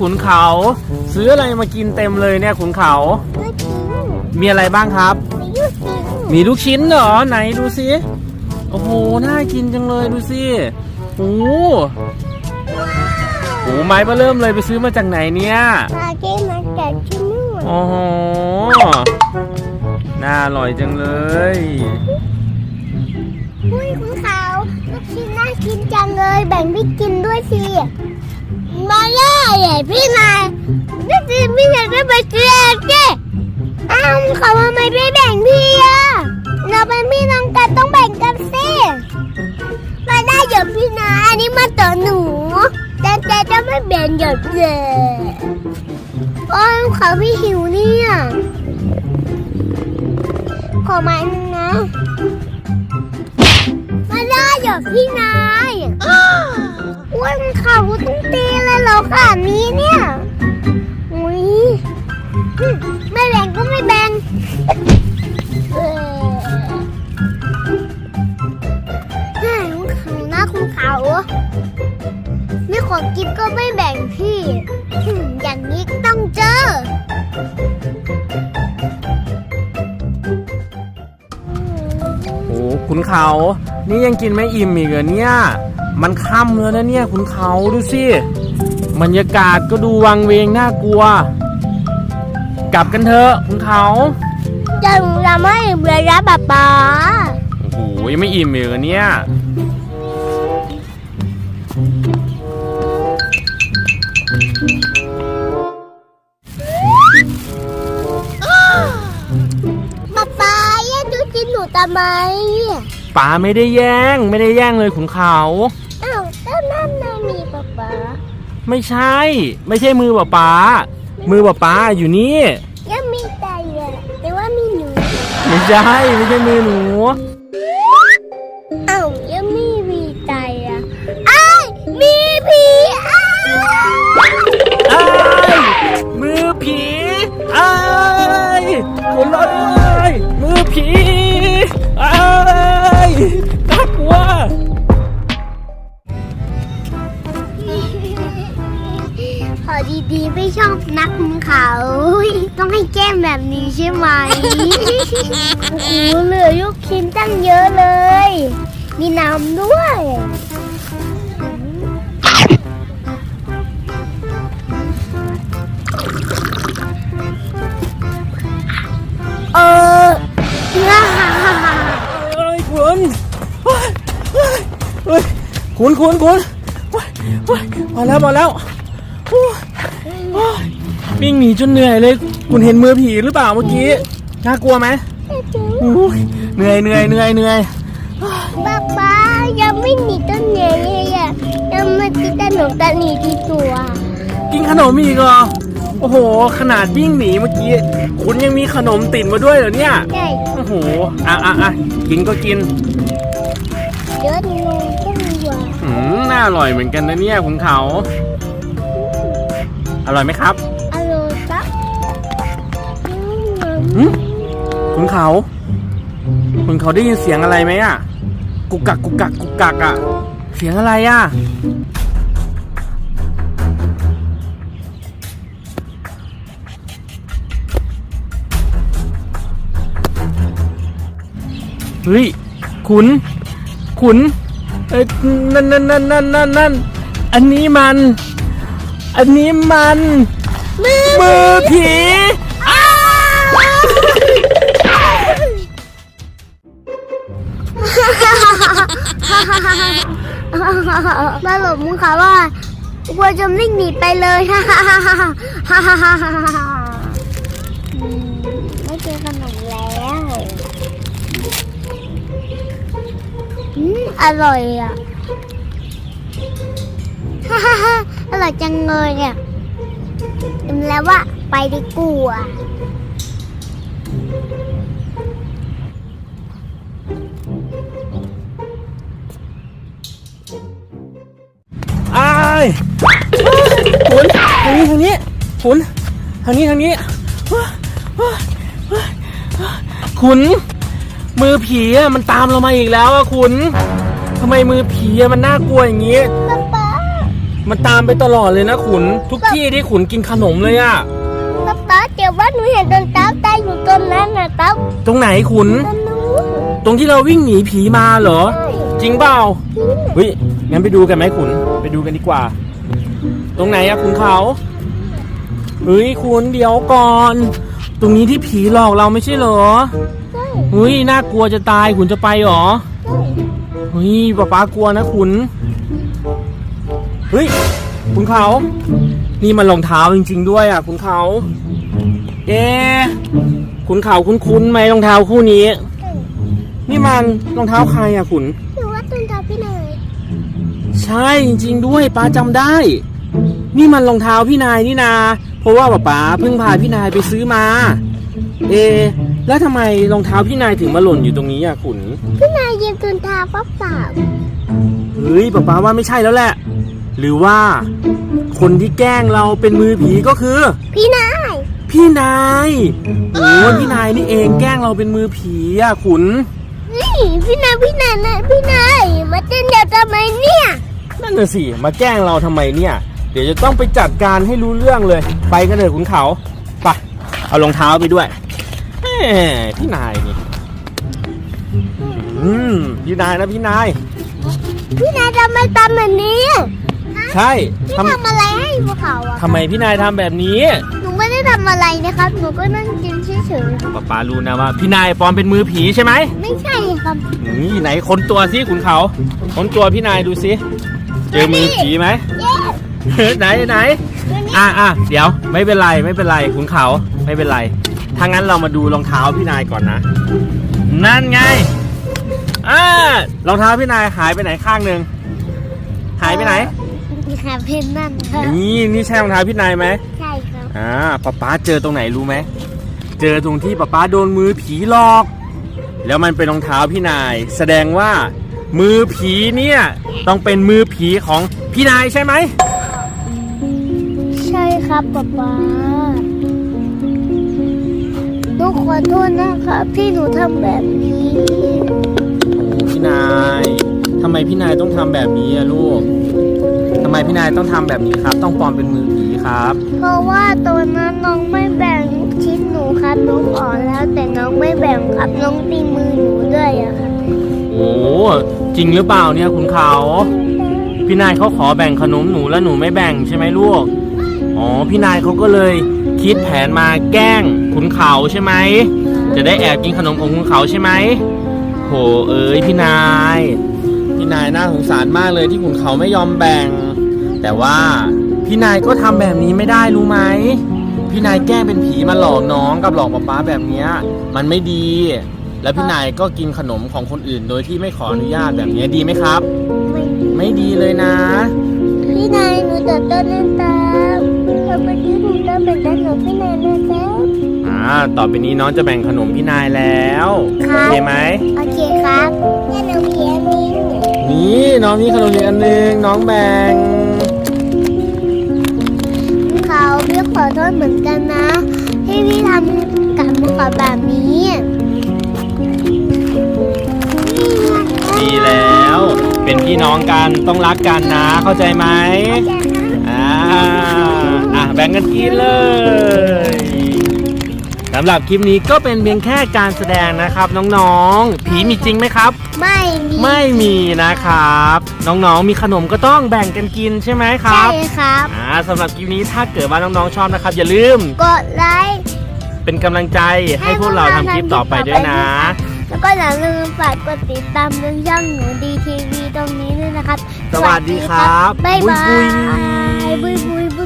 ขุนเขาซื้ออะไรมากินเต็มเลยเนี่ยขุนเขา ลูกชิ้นมีอะไรบ้างครับ มีลูกชิ้นมีลูกชิ้นเหรอไหนดูสิโอ้โหน่ากินจังเลยดูสิโอ้โหโอ้โหไม้มาเริ่มเลยไปซื้อมาจากไหนเนี่ยมาเก็ตมาจากที่นู่นโอ้โหน่าอร่อยจังเลย อุ้ยคุณเขาลูกชิ้นน่ากินจังเลย แบ่งพี่กินด้วยสิ มาเล่ใหญ่พี่นายพี่กิพี่นายก็ไปเกลียดสิอ้าวเขาทำไมไม่แบ่งพี่อะเราเป็นพี่น้องกันต้องแบ่งกันสิมาได้เดี๋ยวพี่นายอันนี้มาต่อหนูแต่แต่จะไม่แบ่งหยดเลยอ้ยเขาพี่หิวเนี่ยขอไม้นึงนะมาได้เหรอพี่นาย เลยเหรอค่ะนี้เนี่ยอุ้ยไม่แบ่งก็ไม่แบ่งเออแม่คุณเขานะคุณเขาไม่ขอกินก็ไม่แบ่งพี่ อย่างนี้ต้องเจอโอ้ขุนเขา นี่ยังกินไม่อิ่มอีกเหรอเนี่ย มันค่ำแล้วนะเนี่ยขุนเขาดูสิ บรรยากาศก็ดูวังเวงน่ากลัว กลับกันเถอะขุนเขาจะทำให้เบื่อรับป๊าป๊าโอ้โหยังไม่อิ่มอีกเหรอเนี่ย ป๊าป๊าแย่งดูจินหนูทำไม ป๋าไม่ได้แย่งไม่ได้แย่งเลยขุนเขา อ้าวแล้วนั่นน่ะมีป๊าป๊า ไม่ใช่ ไม่ใช่มือป๋าป๋ามือป๋าป๋าอยู่นี่ยังมีใจอะแต่ว่ามีหนูไม่ใช่ไม่ใช่มือหนูอ้าวยังไม่ ดีๆไม่ชอบนักมึงเขา ต้องให้แก้มแบบนี้ใช่ไหมโอ้โหเหลือลูกชิ้นตั้งเยอะเลย มีน้ำด้วยเออเอ้ยคุณเฮ้ยเฮ้ยเฮ้ยคุณคุณคุณเฮ้ยเฮ้ยมาแล้วมาแล้ว วิ่งหนีจนเหนื่อยเลย คุณเห็นมือผีหรือเปล่าเมื่อกี้น่ากลัวไหมโอ้ยเหนื่อยเหนื่อยเหนื่อยเหนื่อยป๊าป๊ายังไม่หนีต้นเหนื่อยเลยอะยังมากินขนมตาหนีที่ตัว กินขนมอีกเหรอโอ้โห ขนาดวิ่งหนีเมื่อกี้ คุณยังมีขนมติดมาด้วยเหรอเนี่ยใช่โอ้โหอะอะอะกินก็กินเยอะนิดนึงก็มีอยู่อะอืมน่าอร่อยเหมือนกันนะเนี่ยคุณเขา อร่อยไหมครับอร่อยปะอืมหืมคุณเขา คุณเขาได้ยินเสียงอะไรไหมอะ กุกกักกุกกักกุกกักอะ เสียงอะไรอะ เฮ้ยขุนขุนเอ้ยนั่นนั่นนั่นนั่นนั่นนั่นอันนี้มัน อันนี้มัน มือมือผีอ้าวมาหลบมึงค่ะว่ากลัวจะวิ่งหนีไปเลยฮ่าฮ่าฮ่าฮ่าฮ่าฮ่าฮ่าฮ่าฮ่าอืมไม่เจอขนมแล้วอืมอร่อยอะ ฮ่าฮ่าฮ่าอร่อยจังเลยเนี่ยอิ่มแล้วว่าไปดีกว่าอ้ายขุนทางนี้ทางนี้ขุนทางนี้ทางนี้ขุน มือผีอะมันตามเรามาอีกแล้วอะขุนทำไมมือผีอะมันน่ากลัวอย่างนี้ป๊าป๊า มันตามไปตลอดเลยนะขุน ทุกที่ที่ขุนกินขนมเลยอะป๊าป๊าเดี๋ยวว่าหนูเห็นตอนเต้าตายอยู่ตรงนั้นนะเต้าตรงไหนขุนตรงนู้นตรงที่เราวิ่งหนีผีมาเหรอใช่จริงเปล่าพี่น่ะเฮ้ยงั้นไปดูกันไหมขุน ไปดูกันดีกว่า ตรงไหนอะขุนเขาเฮ้ยขุนเดี๋ยวก่อน ตรงนี้ที่ผีหลอกเราไม่ใช่เหรอใช่เฮ้ยน่ากลัวจะตายขุนจะไปเหรอใช่เฮ้ยป๊าป๊ากลัวนะขุน เฮ้ยขุนเขา นี่มันรองเท้าจริง ๆ ด้วยอะขุนเขา เอ๊ะขุนเขาคุ้นๆไหมรองเท้าคู่นี้ใช่นี่มันรองเท้าใครอะขุนหนูว่าตอนเต้าพี่นาย ใช่จริง ๆ ด้วยป้าจำได้ นี่มันรองเท้าพี่นายนี่นา เพราะว่าป๊าป๊าเพิ่งพาพี่นายไปซื้อมา เอะแล้วทำไมรองเท้าพี่นายถึงมาหล่นอยู่ตรงนี้อะขุนพี่นายยืนตอนเท้าป๊าเปล่าเฮ้ยป๊าป๊าว่าไม่ใช่แล้วแหละ หรือว่า คนที่แกล้งเราเป็นมือผีก็คือ พี่นาย พี่นายโอ้พี่นายนี่เองแกล้งเราเป็นมือผีอะขุน นี่พี่นายพี่นายนะพี่นายมาเต้นเดี๋ยวทำไมเนี่ย นั่นน่ะสิมาแกล้งเราทำไมเนี่ย เดี๋ยวจะต้องไปจัดการให้รู้เรื่องเลย ไปกันเถอะขุนเขาไปเอารองเท้าไปด้วยแหมพี่นายนี่อืมพี่นายนะพี่นาย พี่นายทำไมทำแบบนี้ ใช่พี่ทำทำอะไรให้พวกเขาอะทำไมพี่นายทำแบบนี้หนูไม่ได้ทำอะไรนะครับ หนูก็นั่งกินเฉยๆครับป๊าป๊ารู้นะว่าพี่นายปลอมเป็นมือผีใช่ไหมไม่ใช่ครับ นี่ไหนค้นตัวสิขุนเขาค้นตัวพี่นายดูสิเจอมือผีไหม เย้ไหนไหนอะอะเดี๋ยวไม่เป็นไรไม่เป็นไรขุนเขาไม่เป็นไรถ้างั้นเรามาดูรองเท้าพี่นายก่อนนะ นั่นไงอ่ารองเท้าพี่นายหายไปไหนข้างหนึ่งหายไปไหน หาเพนนั่นครับนี่นี่ใช่รองเท้าพี่นายไหมใช่ครับอ่าป๊าป๊าเจอตรงไหนรู้ไหมเจอตรงที่ป๊าป๊าโดนมือผีหลอก แล้วมันเป็นรองเท้าพี่นาย แสดงว่า มือผีเนี่ยต้องเป็นมือผีของพี่นายใช่ไหมใช่ครับป๊าป๊าหนูขอโทษนะครับที่หนูทำแบบนี้พี่นายทำไมพี่นายต้องทำแบบนี้อะลูก ทำไมพี่นายต้องทำแบบนี้ครับ ต้องปลอมเป็นมือผีครับ เพราะว่าตอนนั้นน้องไม่แบ่งชิ้นหนูครับน้องขอแล้วแต่น้องไม่แบ่งครับน้องตีมือหนูด้วยอะครับโอ้จริงหรือเปล่าเนี่ยคุณเขา พี่นายเขาขอแบ่งขนมหนูแล้วหนูไม่แบ่งใช่ไหมลูก อ๋อพี่นายเขาก็เลยคิดแผนมาแกล้งคุณเขาใช่ไหม จะได้แอบกินขนมของคุณเขาใช่ไหมโหเอ้ยพี่นาย พี่นายน่าสงสารมากเลยที่คุณเขาไม่ยอมแบ่ง แต่ว่าพี่นายก็ทำแบบนี้ไม่ได้รู้ไหม พี่นายแกล้งเป็นผีมาหลอกน้องกับหลอกป๊าป๊าแบบเนี้ยมันไม่ดี แล้วพี่นายก็กินขนมของคนอื่น โดยที่ไม่ขออนุญาตแบบนี้ดีไหมครับ ไม่ไม่ดีเลยนะ พี่นายหนูจะต้นน้ำตาทำไมที่หนูต้องเป็นด้านของพี่นายนะครับอ่าต่อไปนี้น้องจะแบ่งขนมพี่นายแล้วโอเคไหมโอเคครับแม่หนูมีอันนี้นี่น้องมีขนมอีกอันหนึงน้องแบ่ง ขอโทษเหมือนกันนะ ที่พี่ทำกับมือเขาแบบนี้ดีแล้ว เป็นพี่น้องกันต้องรักกันนะ เข้าใจไหมอ่าอะแบ่งกันกินเลย สำหรับคลิปนี้ก็เป็นเพียงแค่การแสดงนะครับน้องๆ ผีมีจริงไหมครับ ไม่มีไม่มีนะครับ น้องๆมีขนมก็ต้องแบ่งกันกินใช่ไหมคใช่รับครับ อ่าสำหรับคลิปนี้ถ้าเกิดว่าน้องๆชอบนะครับ อย่าลืมกดไลค์เป็นกำลังใจให้พวกเราทำคลิปต่อไปด้วยนะ แล้วก็อย่าลืมฝากกดติดตามเรื่องช่องหนูดีทีวีตรงนี้ด้วยนะครับ สวัสดีครับ บ๊ายบาบุยบุยยบุยบุยบุย